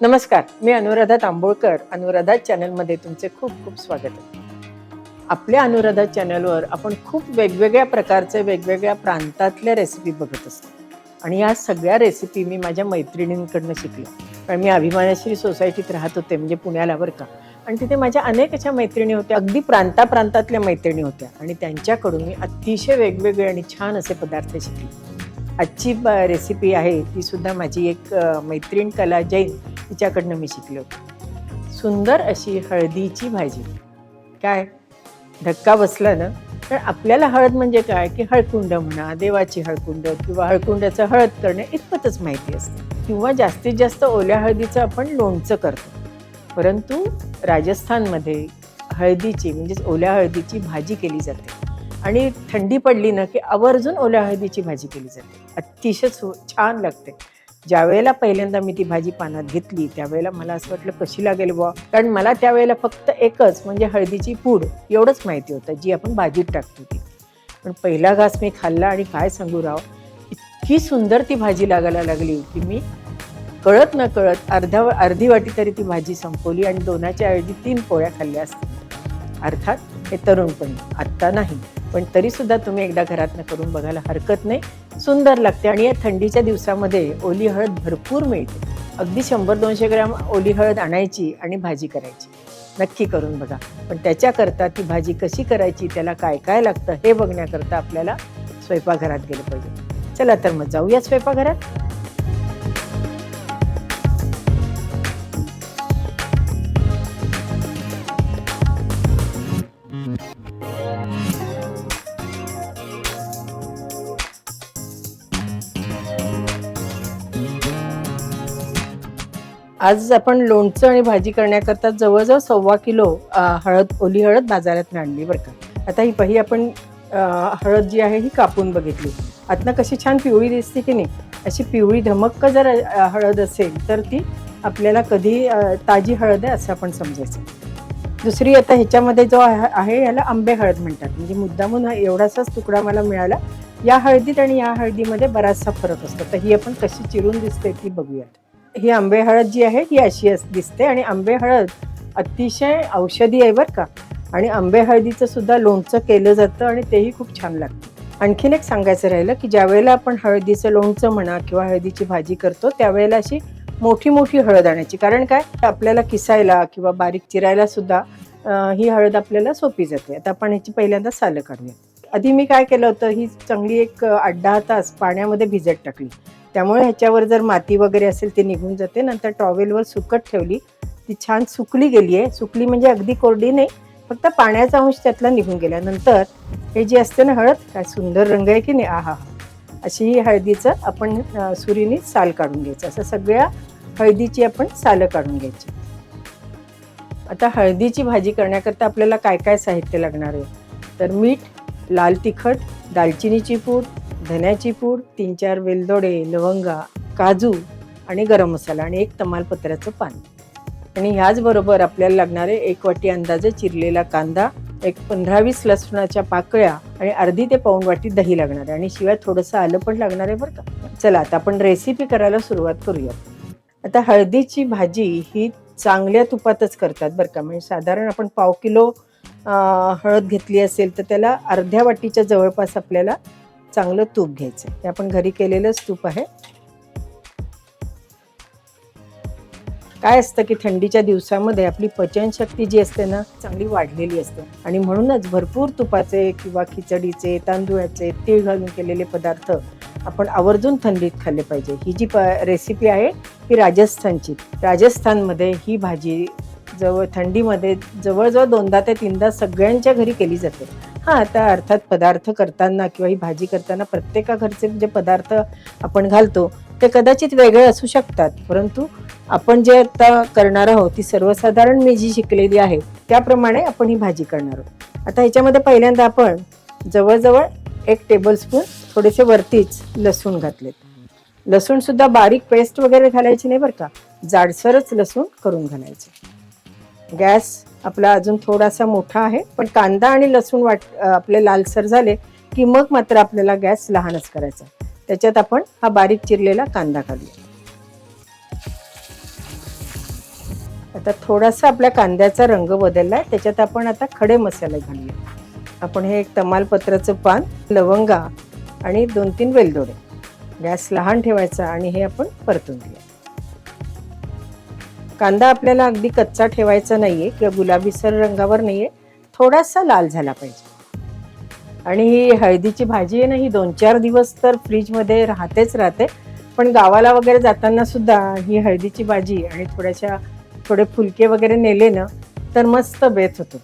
नमस्कार मी अनुराधा तांबोळकर. अनुराधा चॅनलमध्ये तुमचे खूप खूप स्वागत. आहे आपल्या अनुराधा चॅनलवर आपण खूप वेगवेगळ्या प्रकारचे वेगवेगळ्या प्रांतातल्या रेसिपी बघत असतो. आणि या सगळ्या रेसिपी मी माझ्या मैत्रिणींकडनं शिकले. कारण मी अभिमानश्री सोसायटीत राहत होते म्हणजे पुण्याला बरं का. आणि तिथे माझ्या अनेक अशा मैत्रिणी होत्या. अगदी प्रांताप्रांतातल्या मैत्रिणी होत्या. आणि त्यांच्याकडून मी अतिशय वेगवेगळे आणि छान असे पदार्थ शिकले. आजची ब- रेसिपी आहे ती सुद्धा माझी एक मैत्रीण कला जैन तिच्याकडनं मी शिकले. होते सुंदर अशी हळदीची भाजी. काय? धक्का बसला ना? तर आपल्याला हळद म्हणजे काय? की हळकुंड म्हणा देवाची हळकुंड किंवा हळकुंडाचं हळद करणे इतपतच माहिती असते. किंवा जास्तीत जास्त ओल्या हळदीचं आपण लोणचं करतो. परंतु राजस्थानमध्ये हळदीची म्हणजेच ओल्या हळदीची भाजी केली जाते. आणि थंडी पडली ना की आवर्जून ओल्या हळदीची भाजी केली जाते. अतिशय सु छान लागते. ज्यावेळेला पहिल्यांदा मी ती भाजी पानात घेतली त्यावेळेला मला असं वाटलं कशी लागेल बुवा. कारण मला त्यावेळेला फक्त एकच म्हणजे हळदीची पूड एवढंच माहिती होतं जी आपण भाजीत टाकतो ती पण पहिला घास मी खाल्ला आणि काय सांगू राव इतकी सुंदर ती भाजी लागायला लागली की मी कळत न कळत अर्ध्या अर्धी वाटी तरी ती भाजी संपवली आणि दोनाच्या ऐवजी तीन पोळ्या खाल्ल्या असतील अर्थात हे तरुणपणी आत्ता नाही. पण तरीसुद्धा तुम्ही एकदा घरातनं करून बघायला हरकत नाही. सुंदर लागते आणि या थंडीच्या दिवसामध्ये ओली हळद भरपूर मिळते. अगदी शंभर दोनशे ग्रॅम ओली हळद आणायची आणि भाजी करायची. नक्की करून बघा. पण त्याच्याकरता ती भाजी कशी करायची त्याला काय काय लागतं हे बघण्याकरता आपल्याला स्वयंपाकघरात गेलं पाहिजे. चला तर मग जाऊया स्वयंपाकघरात. आज आपण लोणचं आणि भाजी करण्याकरता जवळजवळ सव्वा किलो हळद ओली हळद बाजारात आणली बरं का. आता ही पही आपण हळद जी आहे ही कापून बघितली. आतनं कशी छान पिवळी दिसते की नाही अशी पिवळी धमक्क जर हळद असेल तर ती आपल्याला कधी ताजी हळद आहे असं आपण समजायचं. दुसरी आता ह्याच्यामध्ये जो आहे याला आंबे हळद म्हणतात. म्हणजे मुद्दामून हा एवढासाच तुकडा मला मिळाला. या हळदीत आणि या हळदीमध्ये बराचसा फरक असतो. तर ही आपण कशी चिरून दिसते ती बघूयात. ही आंबे हळद जी आहे ही अशी दिसते आणि आंबे हळद अतिशय औषधी आहे बरं का. आणि आंबे हळदीचं सुद्धा लोणचं केलं जातं आणि तेही खूप छान लागतं. आणखीन एक सांगायचं राहिलं की ज्यावेळेला आपण हळदीचं लोणचं म्हणा किंवा हळदीची भाजी करतो त्यावेळेला अशी मोठी मोठी हळद आणायची. कारण काय? आपल्याला किसायला किंवा बारीक चिरायला सुद्धा ही हळद आपल्याला सोपी जाते. आता आपण ह्याची पहिल्यांदा सालं काढूया. आधी मी काय केलं होतं ही चांगली एक आठ दहा तास पाण्यामध्ये भिजत टाकली. त्यामुळे ह्याच्यावर जर माती वगैरे असेल ते निघून जाते. नंतर टॉवेलवर सुकट ठेवली ती छान सुकली गेली आहे सुकली म्हणजे अगदी कोरडी नाही फक्त पाण्याचा अंश त्यातला निघून गेला. नंतर हे जे असते ना हळद काय सुंदर रंग आहे की नाही? आहा अशी ही हळदीचं आपण सुरीने साल काढून घ्यायचं. असं सगळ्या हळदीची आपण सालं काढून घ्यायची. आता हळदीची भाजी करण्याकरता आपल्याला काय काय साहित्य लागणार आहे? तर मीठ लाल तिखट दालचिनीची पूड धन्याची पूड तीन चार वेलदोडे लवंगा काजू आणि गरम मसाला आणि एक तमालपत्राचं पान. आणि ह्याचबरोबर आपल्याला लागणारे एक वाटी अंदाजे चिरलेला कांदा एक पंधरा वीस लसणाच्या पाकळ्या आणि अर्धी ते पाऊण वाटी दही लागणार आहे. आणि शिवाय थोडंसं आलं पण लागणार आहे बरं का. चला आता आपण रेसिपी करायला सुरुवात करूया आता हळदीची भाजी ही चांगल्या तुपातच करतात बरं का. म्हणजे साधारण आपण पाव किलो हळद घेतली असेल तर त्याला अर्ध्या वाटीच्या जवळपास आपल्याला चांगलं तूप घ्यायचं आहे. हे आपण घरी केलेलंच तूप आहे. काय असतं की थंडीच्या दिवसामध्ये आपली पचनशक्ती जी असते ना चांगली वाढलेली असते. आणि म्हणूनच भरपूर तुपाचे किंवा खिचडीचे तांदूळाचे तीळ घालून केलेले पदार्थ आपण आवर्जून थंडीत खाल्ले पाहिजे. ही जी प रेसिपी आहे ती राजस्थानची. राजस्थानमध्ये ही भाजी जवळ थंडीमध्ये जवळजवळ दोनदा ते तीनदा सगळ्यांच्या घरी केली जाते. हां आता अर्थात पदार्थ करताना किंवा ही भाजी करताना प्रत्येका घरचे जे पदार्थ आपण घालतो ते कदाचित वेगळे असू शकतात. परंतु आपण जे आता करणार आहोत ती सर्वसाधारण मी जी शिकलेली आहे त्याप्रमाणे आपण ही भाजी करणार आहोत. आता ह्याच्यामध्ये पहिल्यांदा आपण जवळजवळ एक टेबलस्पून थोडेसे वरतीच लसूण घातलेत. लसूणसुद्धा बारीक पेस्ट वगैरे घालायची नाही बरं का जाडसरच लसूण करून घालायचे. गॅस आपला अजून थोडासा मोठा आहे पण कांदा आणि लसूण वाट आपले लालसर झाले की मग मात्र आपल्याला गॅस लहानच करायचा. त्याच्यात आपण हा बारीक चिरलेला कांदा घालूया आता थोडासा आपल्या कांद्याचा रंग बदलला आहे त्याच्यात आपण आता खडे मसाले घालूया. आपण हे एक तमालपत्राचं पान लवंगा आणि दोन तीन वेलदोडे. गॅस लहान ठेवायचा आणि हे आपण परतून घेऊया. कांदा आपल्याला अगदी कच्चा ठेवायचा नाहीये किंवा गुलाबीसर रंगावर नाहीये थोडासा लाल झाला पाहिजे. आणि ही हळदीची भाजी आहे ना ही दोन चार दिवस तर फ्रीजमध्ये राहतेच राहते. पण गावाला वगैरे जाताना सुद्धा ही हळदीची भाजी आणि थोड्याशा थोडे फुलके वगैरे नेले ना तर मस्त बेत होतो.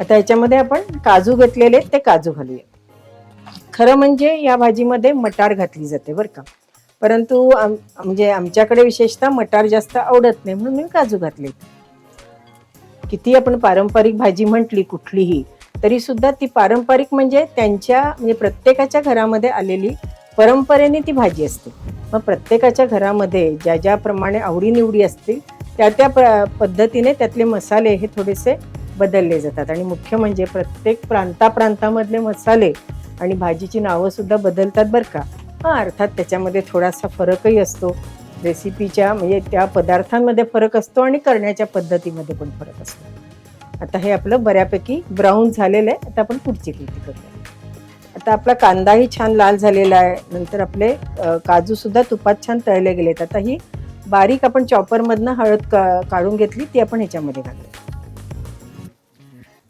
आता याच्यामध्ये आपण काजू घेतलेले ते काजू घालूया. खरं म्हणजे या भाजीमध्ये मटार घातली जाते बरं का. परंतु आम म्हणजे आमच्याकडे विशेषतः मटार जास्त आवडत नाही म्हणून मी काजू घातले. किती आपण पारंपरिक भाजी म्हटली कुठलीही तरी सुद्धा ती पारंपरिक म्हणजे त्यांच्या म्हणजे प्रत्येकाच्या घरामध्ये आलेली परंपरेने ती भाजी असते. मग प्रत्येकाच्या घरामध्ये ज्या ज्याप्रमाणे आवडीनिवडी असतील त्या त्या प- पद्धतीने त्यातले मसाले हे थोडेसे बदलले जातात. आणि मुख्य म्हणजे प्रत्येक प्रांताप्रांतामधले मसाले आणि भाजीची नावं सुद्धा बदलतात बरं का. हां अर्थात त्याच्यामध्ये थोडासा फरकही असतो. रेसिपीच्या म्हणजे त्या पदार्थांमध्ये फरक असतो आणि करण्याच्या पद्धतीमध्ये पण फरक असतो. आता हे आपलं बऱ्यापैकी ब्राऊन झालेलं आहे. आता आपण पुढची कृती करूया. आता आपला कांदाही छान लाल झालेला आहे. नंतर आपले काजूसुद्धा तुपात छान तळले गेलेत. आता ही बारीक आपण चॉपरमधनं हळद का काढून घेतली ती आपण ह्याच्यामध्ये घालूया.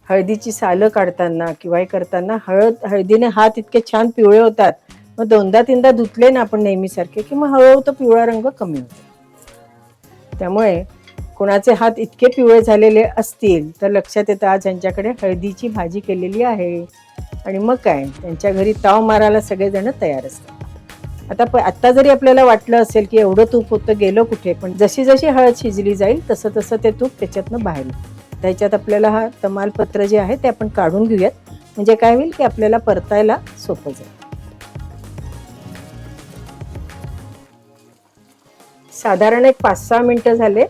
हळदीची सालं काढताना किंवा हे करताना हळद हळदीने हात इतके छान पिवळे होतात मग दोनदा तीनदा धुतले ना आपण नेहमीसारखे की मग हळूहळू तो पिवळा रंग कमी होतो. त्यामुळे कोणाचे हात इतके पिवळे झालेले असतील तर लक्षात येतं आज यांच्याकडे हळदीची भाजी केलेली आहे. आणि मग काय? त्यांच्या घरी ताव मारायला सगळेजण तयार असतात. आता प आत्ता जरी आपल्याला वाटलं असेल की एवढं तूप होतं गेलं कुठे पण जशी जशी हळद शिजली जाईल तसं तसं ते तूप त्याच्यातनं बाहेर त्याच्यात आपल्याला हा तमालपत्र जे आहे ते आपण काढून घेऊयात. म्हणजे काय होईल की आपल्याला परतायला सोपं जाईल. साधारण एक पाच सहा मिनटं झाले.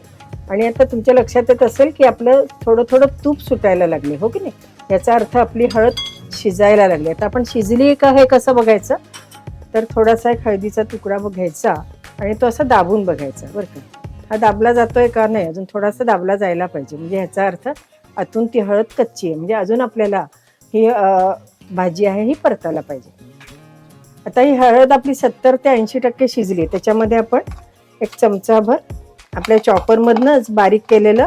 आणि आता तुमच्या लक्षात येत असेल की आपलं थोडं थोडं तूप सुटायला लागले हो की नाही? याचा अर्थ आपली हळद शिजायला लागली. आता आपण शिजली का हे कसं बघायचं? तर थोडासा एक हळदीचा तुकडा घ्यायचा आणि तो असा दाबून बघायचा बरं का. हा दाबला जातोय का नाही? अजून थोडासा दाबला जायला पाहिजे. म्हणजे ह्याचा अर्थ आतून ती हळद कच्ची आहे. म्हणजे अजून आपल्याला ही भाजी आहे ही परतायला पाहिजे. आता ही हळद आपली सत्तर ते ऐंशी टक्के शिजली त्याच्यामध्ये आपण एक चमचाभर आपल्या चॉपरमधनंच बारीक केलेलं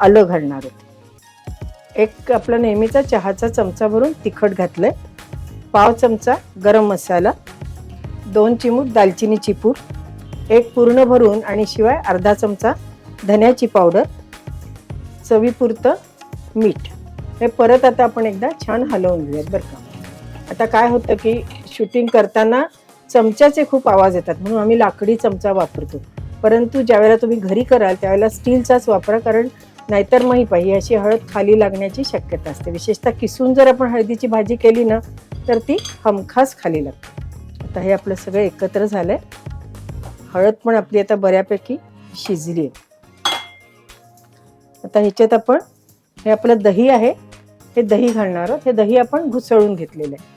आलं घालणार आहोत एक आपला नेहमीचा चहाचा चमचा भरून तिखट घातलं आहे पाव चमचा गरम मसाला दोन चिमूट दालचिनी चिपूर एक पूर्ण भरून आणि शिवाय अर्धा चमचा धन्याची पावडर चवीपुरतं मीठ. हे परत आता आपण एकदा छान हलवून घेऊयात बरं का. आता काय होतं की शूटिंग करताना चमच्याचे खूप आवाज येतात म्हणून आम्ही लाकडी चमचा वापरतो. परंतु ज्यावेळेला तुम्ही घरी कराल त्यावेळेला स्टीलचाच वापरा कारण नाहीतर मग ही पाहिजे अशी हळद खाली लागण्याची शक्यता असते. विशेषतः किसून जर आपण हळदीची भाजी केली ना तर ती हमखास खाली लागते. आता हे आपलं सगळं एकत्र झालंय. हळद पण आपली आता बऱ्यापैकी शिजली आहे. आता ह्याच्यात आपण हे आपलं दही आहे हे दही घालणार आहोत. हे दही आपण घुसळून घेतलेलं आहे.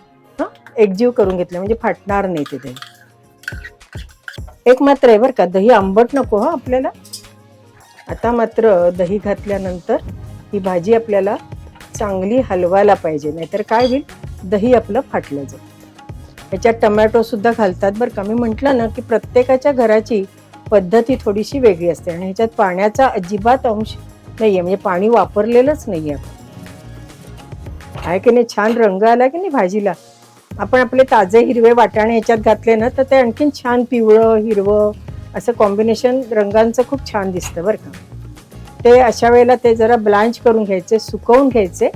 एकजीव करून घेतलं म्हणजे फाटणार नाही ते दही एक मात्र आहे बरं का दही आंबट नको हा आपल्याला. आता मात्र दही घातल्यानंतर ही भाजी आपल्याला चांगली हलवायला पाहिजे नाहीतर काय होईल? दही आपलं फाटलं जाईल. ह्याच्यात टमॅटो सुद्धा घालतात बरं का. मी म्हटलं ना की प्रत्येकाच्या घराची पद्धती थोडीशी वेगळी असते आणि ह्याच्यात पाण्याचा अजिबात अंश नाहीये म्हणजे पाणी वापरलेलंच नाही आहे की नाही? छान रंग आला की नाही भाजीला? आपण आपले ताजे हिरवे वाटाणे ह्याच्यात घातले ना तर ते आणखीन छान पिवळं हिरवं असं कॉम्बिनेशन रंगांचं खूप छान दिसतं बरं का. ते अशा वेळेला ते जरा ब्लांच करून घ्यायचे सुकवून घ्यायचे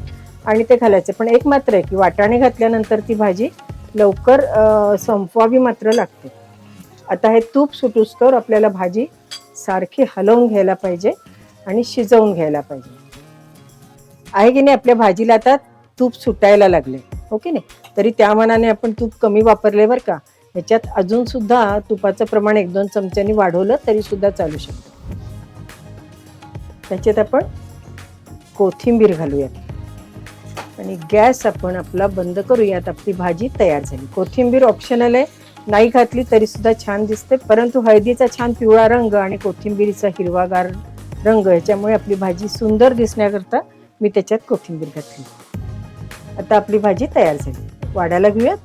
आणि ते घालायचे. पण एक मात्र आहे की वाटाणे घातल्यानंतर ती भाजी लवकर संपवावी मात्र लागते. आता हे तूप सुटूस्तोवर आपल्याला भाजी सारखी हलवून घ्यायला पाहिजे आणि शिजवून घ्यायला पाहिजे. आहे की नाही आपल्या भाजीला आता तूप सुटायला लागले. हो की नाही? तरी त्या मनाने आपण तूप कमी वापरले बरं का. ह्याच्यात अजून सुद्धा तुपाचं प्रमाण एक दोन चमच्यांनी वाढवलं तरी सुद्धा चालू शकतं. त्याच्यात आपण कोथिंबीर घालूयात. आणि गॅस आपण आपला बंद करूयात आपली भाजी तयार झाली. कोथिंबीर ऑप्शनल आहे. नाही घातली तरी सुद्धा छान दिसते. परंतु हळदीचा छान पिवळा रंग आणि कोथिंबीरीचा हिरवागार रंग याच्यामुळे आपली भाजी सुंदर दिसण्याकरता मी त्याच्यात कोथिंबीर घातली. आता आपली भाजी तयार झाली. वाढायला घेऊयात.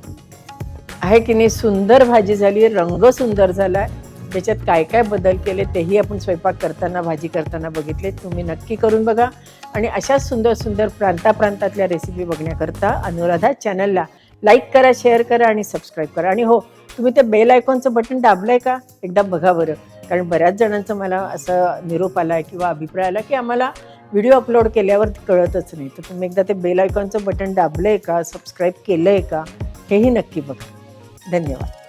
आहे की नाही सुंदर भाजी झाली रंग सुंदर झालाय. त्याच्यात काय काय बदल केले तेही आपण स्वयंपाक करताना भाजी करताना बघितले तुम्ही नक्की करून बघा. आणि अशाच सुंदर सुंदर प्रांताप्रांतातल्या रेसिपी बघण्याकरता अनुराधा चॅनलला लाईक करा शेअर करा आणि सबस्क्राईब करा. आणि हो तुम्ही ते बेल आयकॉनचं बटन दाबलंय का? एकदा बघा बरं. कारण बऱ्याच जणांचं मला असं निरोप आला आहे किंवा अभिप्राय आला की आम्हाला व्हिडिओ अपलोड केल्यावर कळतच नाही. तर तुम्ही एकदा ते बेल आयकॉनचं बटन आहे का? सबस्क्राईब आहे का? हेही नक्की बघा. धन्यवाद.